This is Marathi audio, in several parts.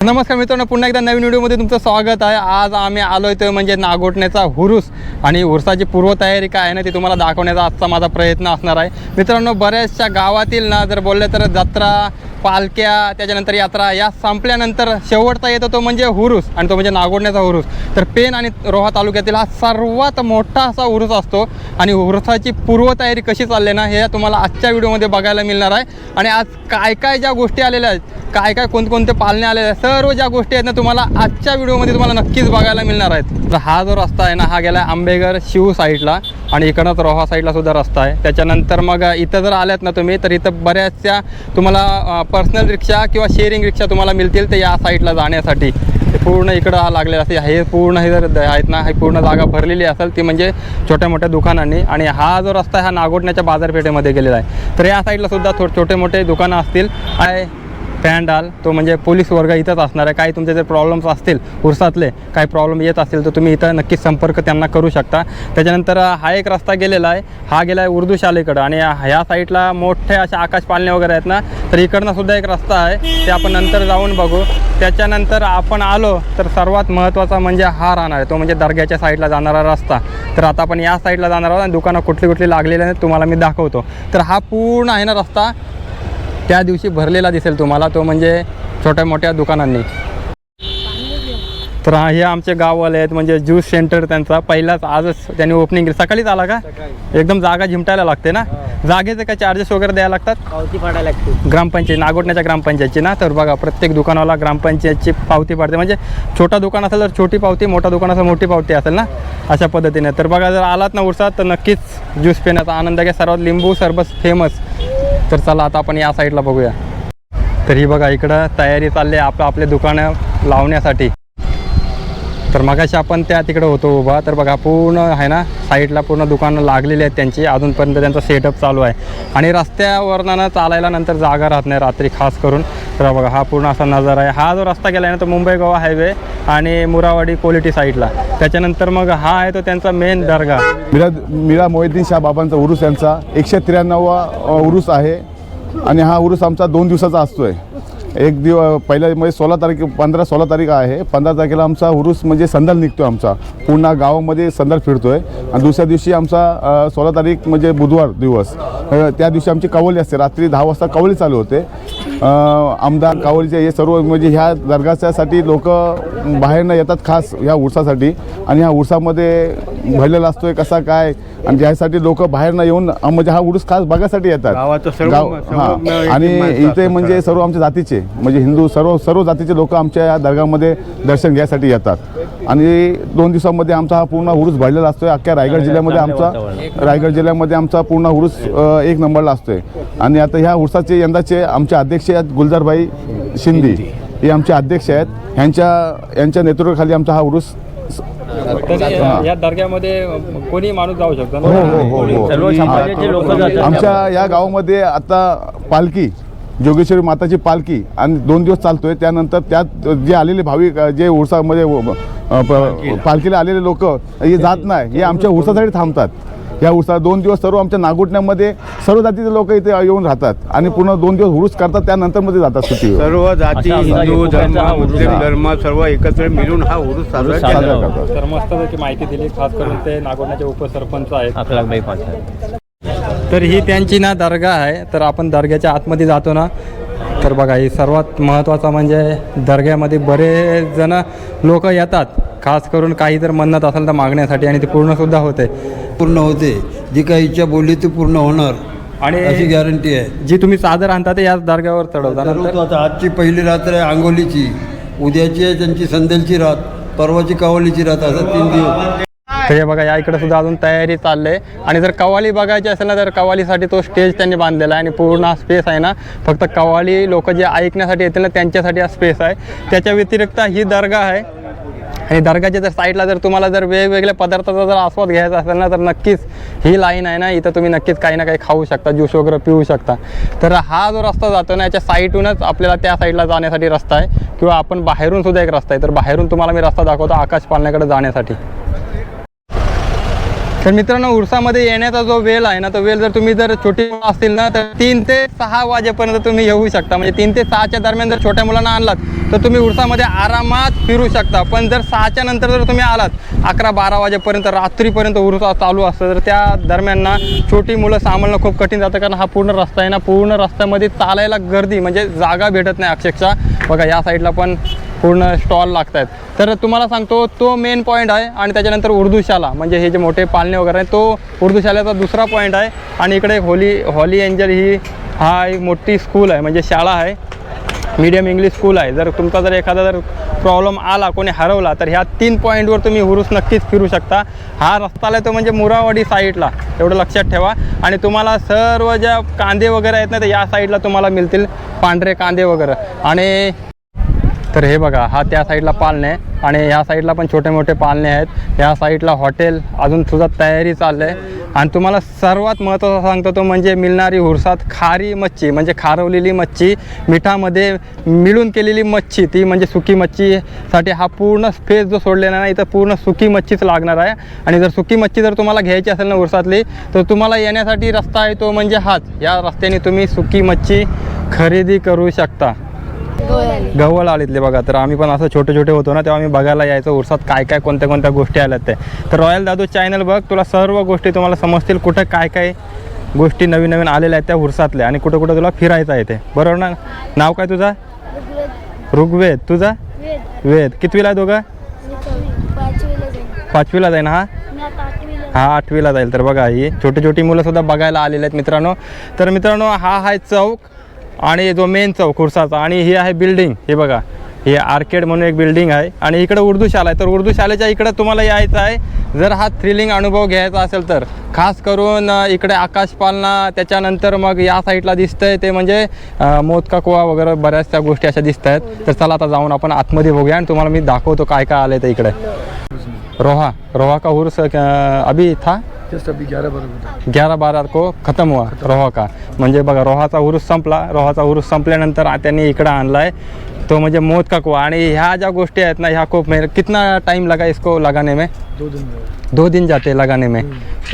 नमस्कार मित्रांनो पुन्हा एकदा नवीन व्हिडिओमध्ये तुमचं स्वागत आहे. आज आम्ही आलो आहे म्हणजे नागोठण्याचा हुरूस आणि हुरसाची पूर्वतयारी काय आहे ना ती तुम्हाला दाखवण्याचा आजचा माझा प्रयत्न असणार आहे. मित्रांनो बऱ्याचशा गावातील ना जर बोलले तर जत्रा पालख्या त्याच्यानंतर यात्रा या संपल्यानंतर शेवटचा येतो तो म्हणजे हुरूस आणि तो म्हणजे नागोडण्याचा हुरूस. तर पेन आणि रोहा तालुक्यातील हा सर्वात मोठा असा हुरूस असतो आणि हुरुसाची पूर्वतयारी कशी चालली ना हे तुम्हाला आजच्या व्हिडिओमध्ये बघायला मिळणार आहे. आणि आज काय काय ज्या गोष्टी आलेल्या आहेत काय काय कोणकोणते पालने आलेले सर्व ज्या गोष्टी आहेत ना तुम्हाला आजच्या व्हिडिओमध्ये तुम्हाला नक्कीच बघायला मिळणार आहेत. तर हा जो रस्ता आहे ना हा गेला आंबेघर शिव साईडला आणि इकडंच रोहा साईडला सुद्धा रस्ता आहे. त्याच्यानंतर मग इथं जर आल्यात ना तुम्ही तर इथं बऱ्याचशा तुम्हाला पर्सनल रिक्षा किंवा शेअरिंग रिक्षा तुम्हाला मिळतील ते या साईडला जाण्यासाठी. ते पूर्ण इकडं हा लागलेला असते. हे पूर्ण हे जर द- आहेत ना हे पूर्ण जागा भरलेली असेल ती म्हणजे छोट्या मोठ्या दुकानांनी. आणि हा जो रस्ता आहे हा नागोटण्याच्या बाजारपेठेमध्ये गेलेला आहे. तर या साईडला सुद्धा थोडे छोटे मोठे दुकानं असतील. आणि पॅन्डाल तो म्हणजे पोलीस वर्ग इथंच असणार आहे. काही तुमचे जर प्रॉब्लेम्स असतील उरसातले काही प्रॉब्लेम येत असतील तर तुम्ही इथं नक्कीच संपर्क त्यांना करू शकता. त्याच्यानंतर हा एक रस्ता गेलेला आहे. हा गेला आहे उर्दू शालेकडं आणि ह्या साईडला मोठे असे आकाश पालने वगैरे आहेत ना तर इकडनं सुद्धा एक रस्ता आहे. ते आपण नंतर जाऊन बघू. त्याच्यानंतर आपण आलो तर सर्वात महत्त्वाचा म्हणजे हा राहणार आहे. तो म्हणजे दर्ग्याच्या साईडला जाणारा रस्ता. तर आता आपण या साईडला जाणार आहोत आणि दुकानं कुठली कुठली लागलेली आहेत तुम्हाला मी दाखवतो. तर हा पूर्ण आहे ना रस्ता. त्या दिवशी भरलेला दिसेल तुम्हाला तो म्हणजे छोट्या मोठ्या दुकानांनी. तर हे आमचे गाववाले आहेत म्हणजे ज्यूस सेंटर त्यांचा. पहिलाच आजच त्यांनी ओपनिंग केली. सकाळीच आला का? एकदम जागा झिमटायला लागते ना? जागेचे काय चार्जेस वगैरे द्यायला लागतात? पावती फाडायला लागते. ग्रामपंचायत नागोठण्याच्या ग्रामपंचायतची ना? तर बघा प्रत्येक दुकानाला ग्रामपंचायतची पावती पडते. म्हणजे छोटा दुकान असेल तर छोटी पावती मोठा दुकान असेल मोठी पावती असेल ना? अशा पद्धतीने. तर बघा जर आलात ना उरसात तर नक्कीच ज्यूस पिण्याचा आनंद घ्या. सर्वात लिंबू सरबत फेमस तर चला आता आपण या साईडला बघूया. तर ही बघा इकडं तयारी चालली आहे आपलं आपले दुकानं लावण्यासाठी. तर मगाशी आपण त्या तिकडं होतो उभा. तर बघा पूर्ण आहे ना साईडला पूर्ण दुकानं लागलेली आहेत त्यांची. अजूनपर्यंत त्यांचा सेटअप चालू आहे. आणि रस्त्यावरनं चालायला नंतर जागा राहत नाही रात्री खास करून. तर बघा हा पूर्ण असा नजारा आहे. हा जो रस्ता गेला आहे ना तो मुंबई गोवा हायवे आणि मुरावाडी कोलिटी साईडला. त्याच्यानंतर मग हा आहे तो त्यांचा मेन दर्गा. मिरा मिरा मोहिद्दीन शाह बाबांचा उरुस यांचा. एकशे त्र्याण्णववा उरुस आहे. आणि हा उरुस आमचा दोन दिवसाचा असतोय. एक दिव पहिल्या म्हणजे सोळा तारीख पंधरा सोळा तारीख आहे. पंधरा तारखेला आमचा उरुस म्हणजे संदल निघतो आमचा. पूर्ण गावामध्ये संदल फिरतोय. आणि दुसऱ्या दिवशी आमचा सोळा तारीख म्हणजे बुधवार दिवस. त्या दिवशी आमची कवली असते. रात्री दहा वाजता कवली चालू होते. आमदार कावलीचे हे सर्व म्हणजे ह्या दर्गाच्यासाठी लोक बाहेरनं येतात खास ह्या उरसासाठी आणि ह्या उरसामध्ये भरलेला असतोय कसा काय आणि ज्यासाठी लोक बाहेरनं येऊन म्हणजे हा उरूस खास बघायसाठी येतात. गाव- हा. आणि इथे म्हणजे सर्व आमच्या जातीचे म्हणजे हिंदू सर्व सर्व जातीचे लोक आमच्या या दर्गामध्ये दर्शन घ्यायसाठी येतात. आणि दोन दिवसामध्ये आमचा हा पूर्ण उरूस भरलेला असतोय. अख्ख्या रायगड जिल्ह्यामध्ये आमचा रायगड जिल्ह्यामध्ये आमचा पूर्ण उरूस एक नंबरला असतोय. आणि आता ह्या उरसाचे यंदाचे आमचे अध्यक्ष आहेत गुलजारभाई शिंदे हे आमचे अध्यक्ष आहेत. ह्यांच्या यांच्या नेतृत्वाखाली आमचा हा उरूस तर या दर्ग्यामध्ये कोणी माणूस जाऊ शकतो हो हो हो सर्व समाजाचे लोक जातात. आमच्या या गावामध्ये आता पालखी जोगेश्वरी माताची पालखी आणि दोन दिवस चालतोय. त्यानंतर त्यात जे आलेले भाविक जे उरसामध्ये पालखीला आलेले लोक हे जात नाही. हे आमच्या उरसासाठी थांबतात. या उरसा दोन दिवस सर्व आमच्या नागोटण्यामध्ये सर्व जातीचे लोक इथे येऊन राहतात आणि पूर्ण दोन दिवस उरूस करतात त्यानंतरमध्ये जातात सुट्टी सर्व जाती हिंदू धर्म हा मुस्लिम. धर्म सर्व एकत्र मिळून हा उरूस साजरा. करतात. तर मस्तपैकी माहिती दिली खास करून ते नागोडण्याचे उपसरपंच आहेत तर ही त्यांची ना दर्गा आहे तर आपण दर्ग्याच्या आतमध्ये जातो ना तर बघा ही सर्वात महत्त्वाचा म्हणजे दर्ग्यामध्ये बरेच जण लोक येतात खास करून काही जर म्हणत असेल तर मागण्यासाठी आणि ते पूर्णसुद्धा होते. पूर्ण होते. जी काही इच्छा बोलली ती पूर्ण होणार. आणि अशी गॅरंटी आहे. जी तुम्ही चादर आणता ते याच दर्ग्यावर चढवता. आता आजची पहिली रात्र आहे आंघोलीची उद्याची आहे त्यांची संदेलची रात. परवाची कावलीची रात असं तीन दिवस. तर हे बघा या इकडे सुद्धा अजून तयारी चालली आहे आणि जर कवाली बघायची असेल ना तर कवालीसाठी तो स्टेज त्यांनी बांधलेला आहे आणि पूर्ण हा स्पेस आहे ना. फक्त कवाली लोक जे ऐकण्यासाठी येतील ना त्यांच्यासाठी हा स्पेस आहे. त्याच्या व्यतिरिक्त ही दर्गा आहे. आणि दर्गाच्या जर साईडला जर तुम्हाला जर वेगवेगळ्या पदार्थाचा जर आस्वाद घ्यायचा असेल ना तर नक्कीच ही लाईन आहे ना इथं तुम्ही नक्कीच काही ना काही खाऊ शकता ज्यूस वगैरे पिऊ शकता. तर हा जो रस्ता जातो ना याच्या साईडूनच आपल्याला त्या साईडला जाण्यासाठी रस्ता आहे. किंवा आपण बाहेरून सुद्धा एक रस्ता आहे. तर बाहेरून तुम्हाला मी रस्ता दाखवतो आकाश पालण्याकडे जाण्यासाठी. तर मित्रांनो उरसामध्ये येण्याचा जो वेळ आहे ना तो वेळ जर तुम्ही जर छोटी मुलं असतील ना तर तीन ते सहा वाजेपर्यंत तुम्ही येऊ शकता. म्हणजे तीन ते सहाच्या दरम्यान जर छोट्या मुलांना आणलात तर तुम्ही उरसामध्ये आरामात फिरू शकता. पण जर सहाच्या नंतर जर तुम्ही आलात अकरा बारा वाजेपर्यंत रात्रीपर्यंत उरसा चालू असतं तर त्या दरम्यान ना छोटी मुलं सांभाळणं खूप कठीण जातं. कारण हा पूर्ण रस्ता आहे ना पूर्ण रस्त्यामध्ये चालायला गर्दी म्हणजे जागा भेटत नाही अक्षरशः. बघा या साईडला पण पूर्ण स्टॉल लागत आहेत तर तुम्हाला सांगतो तो मेन पॉईंट आहे आणि त्याच्यानंतर उर्दू शाला म्हणजे हे जे मोठे पालने वगैरे आहेत तो उर्दू दुसरा पॉईंट आहे. आणि इकडे होली हॉली एंजल ही हा एक मोठी स्कूल आहे म्हणजे शाळा आहे. मीडियम इंग्लिश स्कूल आहे. जर तुमचा जर एखादा जर प्रॉब्लेम आला कोणी हरवला तर ह्या तीन पॉईंटवर तुम्ही हुरूस नक्कीच फिरू शकता. हा रस्ता आहे तो म्हणजे मुरावाडी साईडला एवढं लक्षात ठेवा. आणि तुम्हाला सर्व ज्या कांदे वगैरे आहेत ना तर या साईडला तुम्हाला मिळतील पांढरे कांदे वगैरे. आणि तर हे बघा हा त्या साईडला पालणे आहे आणि ह्या साईडला पण छोटे मोठे पालणे आहेत. ह्या साईडला हॉटेल अजून सुद्धा तयारी चाललं आहे आणि तुम्हाला सर्वात महत्त्वाचा सांगतो तो म्हणजे मिळणारी हुरसात खारी मच्छी म्हणजे खारवलेली मच्छी मिठामध्ये मिळून केलेली मच्छी ती म्हणजे सुकी मच्छीसाठी हा पूर्ण स्पेस जो सोडलेला नाही तर इथं पूर्ण सुकी मच्छीच लागणार आहे. आणि जर सुकी मच्छी जर तुम्हाला घ्यायची असेल ना हुरसातली तर तुम्हाला येण्यासाठी रस्ता आहे तो म्हणजे हाच. या रस्त्याने तुम्ही सुकी मच्छी खरेदी करू शकता. गव्हाळ आलीतले बघा. तर आम्ही पण असं छोटे छोटे होतो ना तेव्हा आम्ही बघायला यायचो उरसात काय काय कोणत्या कोणत्या गोष्टी आल्यात ते. तर रॉयल दादू चॅनल बघ तुला सर्व गोष्टी तुम्हाला समजतील कुठं काय काय गोष्टी नवीन नवीन आलेल्या आहेत त्या उरसातल्या आणि कुठं कुठं तुला फिरायचं आहे ते. बरोबर ना? नाव काय तुझा? ऋग्वेद. तुझा? वेद. कितवीला आहे दोघं? पाचवीला जाईन. हा? हा आठवीला जाईल. तर बघा ही छोटी छोटी मुलं सुद्धा बघायला आलेले आहेत मित्रांनो. तर मित्रांनो हा आहे चौक. आणि जो मेन चौक खुर्साचा. आणि ही आहे बिल्डिंग हे बघा. हे आर्केड म्हणून एक बिल्डिंग आहे. आणि इकडं उर्दू शाला आहे. तर उर्दू शाळेच्या इकडं तुम्हाला यायचं आहे. जर हा थ्रिलिंग अनुभव घ्यायचा असेल तर. खास करून इकडे आकाशपालना त्याच्यानंतर मग या साईडला दिसतंय ते म्हणजे मोदका कुवा वगैरे बऱ्याचशा गोष्टी अशा दिसत आहेत तर चला आता जाऊन आपण आतमध्ये बघूया आणि तुम्हाला मी दाखवतो काय काय आलं ते इकडे. रोहा. रोहा का उर्स अभी था? जस्ट अभी ग्यारह बारा को खतम हुआ रोहा का. म्हणजे बघा रोहाचा उरूस संपला. रोहाचा उरूस संपल्यानंतर त्यांनी इकडं आणलाय. तो म्हणजे मोद का कुआ आणि ह्या ज्या गोष्टी आहेत ना ह्या खूप कितना टाइम लगा इसको लगाने में? दो दिन दो दिन जाते लगाने में.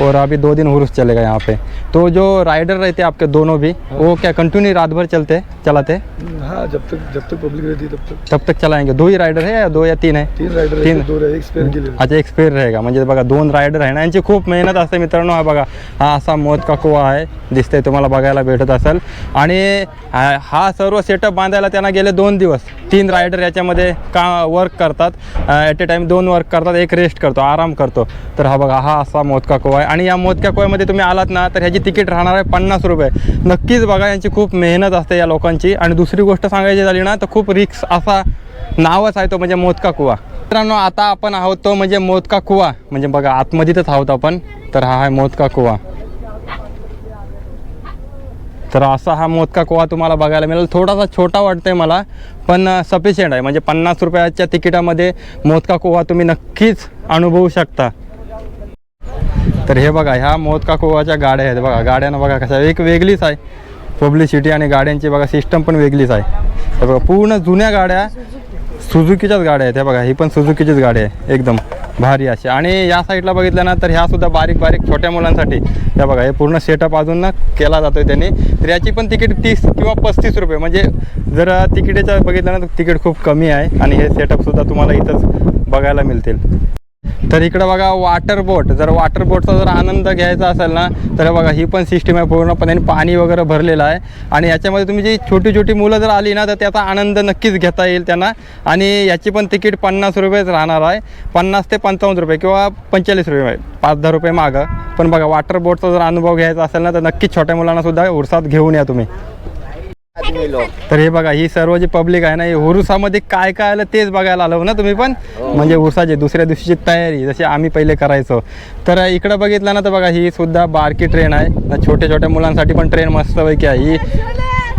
और अभी दो दिन उर्स चलेगा यहाँ पे। तो जो राइडर रहते हैं आपके दोनों भी वो क्या कंटिन्यू रात भर चलते चलाते? हाँ जब तक जब तक पब्लिक रहती है तब तक। तब तक चलाएंगे। दो ही राइडर है या दो या तीन है? तीन राइडर तीन. रहते, दो रहे, एक स्पेयर के लिए। अच्छा एक स्पेअर रहेगा। म्हणजे बघा दोन रायडर आहे ना यांची खूप मेहनत असते मित्रांनो. हा बघा हा असा मोद का कुवा आहे दिसते तुम्हाला बघायला भेटत असेल. आणि हा हा सर्व सेटअप बांधायला त्यांना गेले दोन दिवस. तीन रायडर याच्यामध्ये का वर्क करतात. ॲट ए टाईम दोन वर्क करतात एक रेस्ट करतो आराम करतो. तर हा बघा हा असा मोदका कुवा आहे. आणि या मोदका कोयामध्ये तुम्ही आलात ना तर ह्याची तिकीट राहणार आहे पन्नास रुपये. नक्कीच बघा यांची खूप मेहनत असते या लोकांची. आणि दुसरी गोष्ट सांगायची झाली ना तर खूप रिक्स असा नावच आहे तो म्हणजे मोदका कुवा. मित्रांनो आता आपण आहोत तो म्हणजे मोदका कुवा. म्हणजे बघा आतमध्येच आहोत आपण तर हा आहे मोदका कुवा. तर असा हा मोदका कुवा तुम्हाला बघायला मिळेल. थोडासा छोटा वाटतंय मला पण सफिशियंट आहे. म्हणजे पन्नास रुपयाच्या तिकिटामध्ये मोदका कुवा तुम्ही नक्कीच अनुभवू शकता. तर हे बघा ह्या मोदकाकोवाच्या गाड्या आहेत बघा. गाड्यांना बघा कशा एक वेगळीच आहे. पब्लिसिटी आणि गाड्यांची बघा सिस्टम पण वेगळीच आहे. तर बघा पूर्ण जुन्या गाड्या सुझुकीच्याच गाड्या आहेत. ह्या बघा ही पण सुझुकीचीच गाडी आहे. एकदम भारी अशी. आणि या साईडला बघितलं ना तर ह्या सुद्धा बारीक बारीक छोट्या मुलांसाठी. त्या बघा हे पूर्ण सेटअप अजून ना केला जातोय त्यांनी. तर याची पण तिकीट तीस किंवा पस्तीस रुपये. म्हणजे जर तिकिटेच्या बघितलं ना तर तिकीट खूप कमी आहे. आणि हे सेटअपसुद्धा तुम्हाला इथंच बघायला मिळतील. तर इकडं बघा वॉटर बोट जर वॉटर बोटचा जर आनंद घ्यायचा असेल ना तर बघा ही पण सिस्टीम आहे. पूर्णपणे पाणी वगैरे भरलेलं आहे. आणि याच्यामध्ये तुम्ही जी छोटी छोटी मुलं जर आली ना तर त्याचा आनंद नक्कीच घेता येईल त्यांना. आणि याची पण तिकीट पन्नास रुपयेच राहणार आहे. पन्नास ते पंचावन्न रुपये किंवा पंचेचाळीस रुपये पाच दहा रुपये मागं. पण बघा वॉटर बोटचा जर अनुभव घ्यायचा असेल ना तर नक्कीच छोट्या मुलांनासुद्धा उरसात घेऊन या तुम्ही. तर हे बघा ही सर्व जी पब्लिक आहे ना ही उरुसामध्ये काय काय आलं तेच बघायला आलो ना तुम्ही पण? म्हणजे उरसाची दुसऱ्या दिवशीची तयारी जशी आम्ही पहिले करायचो. तर इकडं बघितलं ना तर बघा ही सुद्धा बारकी ट्रेन आहे. छोट्या छोट्या मुलांसाठी पण ट्रेन मस्तपैकी आहे. ही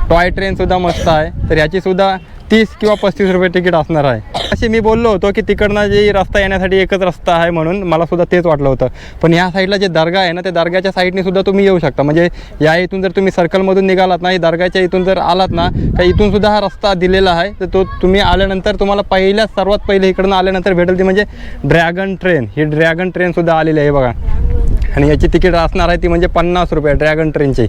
टॉय ट्रेन सुद्धा मस्त आहे. तर ह्याची सुद्धा तीस किंवा पस्तीस रुपये तिकीट असणार आहे. असे मी बोललो होतो की तिकडनं जे रस्ता येण्यासाठी एकच रस्ता आहे म्हणून मला सुद्धा तेच वाटलं होतं. पण ह्या साईडला जे दर्गा आहे ना त्या दर्ग्याच्या साईडने सुद्धा तुम्ही येऊ शकता. म्हणजे या इथून जर तुम्ही सर्कलमधून निघालात ना ही दर्गाच्या इथून जर आलात ना तर इथून सुद्धा हा रस्ता दिलेला आहे. तर तो तुम्ही आल्यानंतर तुम्हाला पहिल्या सर्वात पहिले इकडनं आल्यानंतर भेटेल ती म्हणजे ड्रॅगन ट्रेन ही ड्रॅगन ट्रेनसुद्धा आलेली आहे बघा. आणि याची तिकीट असणार आहे ती म्हणजे पन्नास रुपये ड्रॅगन ट्रेनची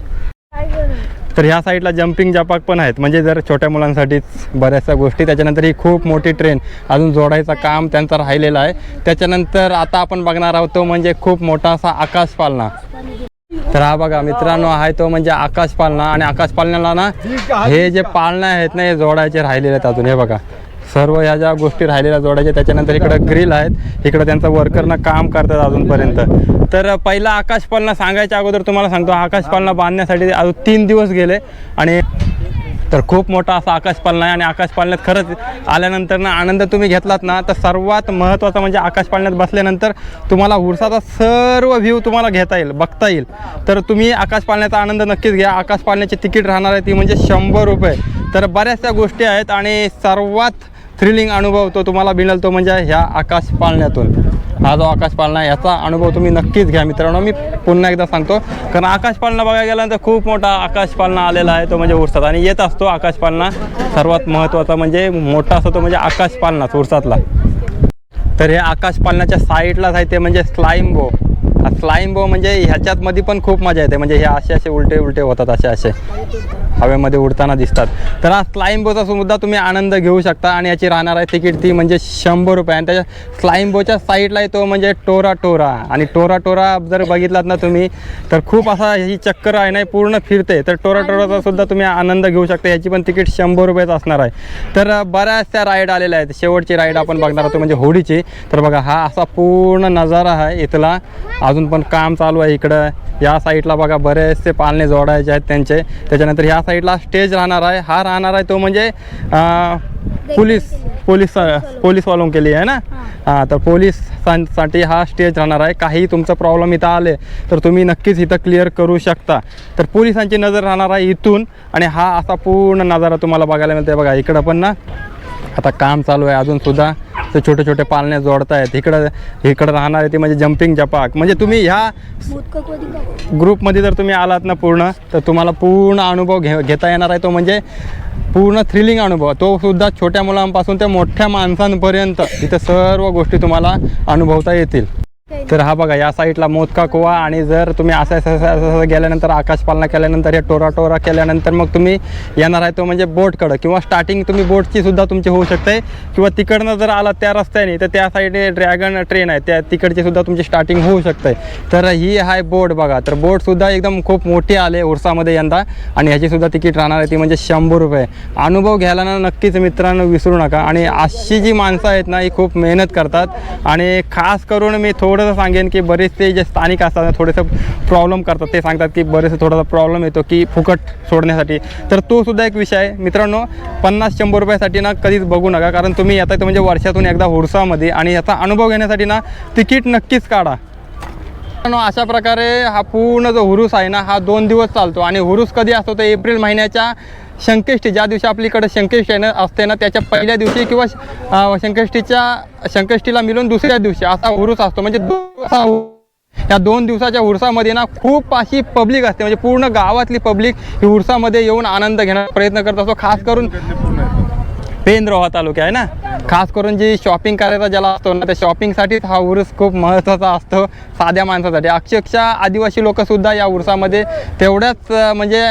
तर ह्या साईडला जम्पिंग जपाक पण आहेत. म्हणजे जर छोट्या मुलांसाठीच बऱ्याचशा गोष्टी त्याच्यानंतर ही खूप मोठी ट्रेन अजून जोडायचं काम त्यांचं राहिलेलं आहे. त्याच्यानंतर आता आपण बघणार आहोत तो म्हणजे खूप मोठा असा आकाश पालना. तर हा बघा मित्रांनो आहे तो म्हणजे आकाश पालना. आणि आकाश पालनाला ना हे जे पालना आहेत ना हे जोडायचे राहिलेले आहेत अजून. हे बघा सर्व ह्या ज्या गोष्टी राहिलेल्या जोडायच्या त्याच्यानंतर इकडं ग्रिल आहेत. इकडं त्यांचं वर्करनं काम करतात अजूनपर्यंत. तर पहिला आकाश पालना सांगायच्या अगोदर तुम्हाला सांगतो आकाश पालना बांधण्यासाठी अजून तीन दिवस गेले आणि तर खूप मोठा असा आकाश पालना आहे आणि आकाश पालण्यात खरंच आल्यानंतर ना आनंद तुम्ही घेतलात ना तर सर्वात महत्त्वाचा म्हणजे आकाश पालण्यात बसल्यानंतर तुम्हाला उरसाचा सर्व व्ह्यू तुम्हाला घेता येईल बघता येईल. तर तुम्ही आकाश पालण्याचा आनंद नक्कीच घ्या. आकाश पालण्याची तिकीट राहणार आहे ती म्हणजे शंभर रुपये. तर बऱ्याचशा गोष्टी आहेत आणि सर्वात थ्रिलिंग अनुभव तो तुम्हाला मिळेल तो म्हणजे ह्या आकाश पालण्यातून हा जो आकाश पालना आहे याचा अनुभव तुम्ही नक्कीच घ्या मित्रांनो. मी पुन्हा एकदा सांगतो कारण आकाश पालना बघायला गेल्यानंतर खूप मोठा आकाश पालना आलेला आहे तो म्हणजे उरसात. आणि येत असतो आकाश पालना सर्वात महत्त्वाचा म्हणजे मोठा असतो तो म्हणजे आकाश पालनाच उरसातला. तर हे आकाश पालनाच्या साईडलाच आहे ते म्हणजे स्लाईम बो हा म्हणजे ह्याच्यात मध्ये पण खूप मजा येते म्हणजे हे असे असे उलटे उलटे होतात असे असे हवेमध्ये उडताना दिसतात. तर हा स्लाईम बोचा सुद्धा तुम्ही आनंद घेऊ शकता आणि याची राहणार आहे तिकीट ती म्हणजे शंभर रुपये. आणि त्याच्या स्लाईम बोच्या साईडला येतो म्हणजे टोरा टोरा. आणि टोरा टोरा जर बघितलात ना तुम्ही तर खूप असा ही चक्कर आहे ना पूर्ण फिरते. तर टोरा टोराचा सुद्धा तुम्ही आनंद घेऊ शकता. याची पण तिकीट शंभर रुपयेच असणार आहे. तर बऱ्याचशा राईड आलेल्या आहेत. शेवटची राईड आपण बघणार होतो म्हणजे होडीची. तर बघा हा असा पूर्ण नजारा आहे इथला. अजून पण काम चालू आहे इकडं. या साईडला बघा बरेचसे पालणे जोडायचे आहेत त्यांचे. त्याच्यानंतर ह्या साईडला स्टेज राहणार आहे. हा राहणार आहे तो म्हणजे पोलीस पोलीस पोलीसवालों के लिए आहे ना? हां. तर पोलिसांसाठी हा स्टेज राहणार आहे. काही तुमचं प्रॉब्लेम इथं आले तर तुम्ही नक्कीच इथं क्लिअर करू शकता. तर पोलिसांची नजर राहणार आहे इथून. आणि हा असा पूर्ण नजारा तुम्हाला बघायला मिळते बघा इकडं पण ना आता काम चालू आहे अजून सुद्धा. ते छोटे छोटे पालण्या जोडत आहेत इकडं इकडं राहणार आहे ते म्हणजे जम्पिंगच्या जपाक म्हणजे तुम्ही ह्या ग्रुपमध्ये जर तुम्ही आलात ना पूर्ण तर तुम्हाला पूर्ण अनुभव घे घेता येणार आहे. तो म्हणजे पूर्ण थ्रिलिंग अनुभव. तो सुद्धा छोट्या मुलांपासून ते मोठ्या माणसांपर्यंत इथं सर्व गोष्टी तुम्हाला अनुभवता येतील. तर हा बघा या साईडला मोदका कुवा आणि जर तुम्ही असं असं असं असं असं गेल्यानंतर आकाशपालना केल्यानंतर हे टोरा टोरा केल्यानंतर मग तुम्ही येणार आहे तो म्हणजे बोटकडं किंवा स्टार्टिंग तुम्ही बोटची सुद्धा तुमची होऊ शकते. किंवा तिकडनं जर आला त्या रस्त्याने तर त्या साईडने ड्रॅगन ट्रेन आहे त्या तिकडची सुद्धा तुमची स्टार्टिंग होऊ शकते. तर ही आहे बोट बघा तर बोटसुद्धा एकदम खूप मोठी आले उरसामध्ये यंदा. आणि ह्याची सुद्धा तिकीट राहणार आहे ती म्हणजे शंभर रुपये. अनुभव घ्यायला ना नक्कीच मित्रांनो विसरू नका. आणि अशी जी माणसं आहेत ना ही खूप मेहनत करतात. आणि खास करून मी थोडं थोडंसं सांगेन की बरेचसे जे स्थानिक असतात ना, प्रॉब्लेम करतात. ते सांगतात की बरेचसे थोडासा प्रॉब्लेम येतो की फुकट सोडण्यासाठी. तर तो सुद्धा एक विषय आहे. मित्रांनो पन्नास शंभर रुपयासाठी ना कधीच बघू नका. कारण तुम्ही आता म्हणजे वर्षातून एकदा होरसामध्ये आणि याचा अनुभव घेण्यासाठी ना तिकीट नक्कीच काढा. अशा प्रकारे हा पूर्ण जो हुरूस आहे ना हा दोन दिवस चालतो. आणि हुरूस कधी असतो तर एप्रिल महिन्याच्या शंकेष्टी ज्या दिवशी आपलीकडे शंकेष्टी ना असते ना त्याच्या पहिल्या दिवशी किंवा शंकेष्टीच्या शंकेष्टीला मिळून दुसऱ्या दिवशी असा हुरूस असतो. म्हणजे या दोन दिवसाच्या उरसामध्ये ना खूप अशी पब्लिक असते. म्हणजे पूर्ण गावातली पब्लिक ही उरसामध्ये येऊन आनंद घेण्याचा प्रयत्न करत असतो. खास करून पेंद्रोहा तालुका आहे ना? खास करून जी शॉपिंग करायचा ज्याला असतो ना त्या शॉपिंगसाठीच हा उरूस खूप महत्त्वाचा असतो साध्या माणसासाठी. अक्षरशः आदिवासी लोकंसुद्धा या उरसामध्ये तेवढ्याच म्हणजे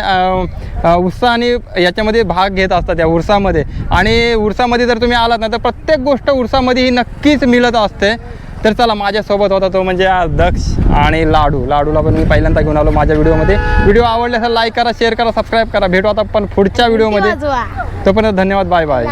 उत्साहाने याच्यामध्ये भाग घेत असतात या उरसामध्ये आणि उरसामध्ये जर तुम्ही आलात ना तर प्रत्येक गोष्ट उरसामध्ये ही नक्कीच मिळत असते. तर चला माझ्यासोबत होता तो म्हणजे आज दक्ष आणि लाडू. लाडूला पण मी पहिल्यांदा घेऊन आलो माझ्या व्हिडिओमध्ये. व्हिडिओ आवडले असेल लाईक करा शेअर करा सबस्क्राईब करा. भेटू आता पण पुढच्या व्हिडिओमध्ये. तोपर्यंत धन्यवाद बाय बाय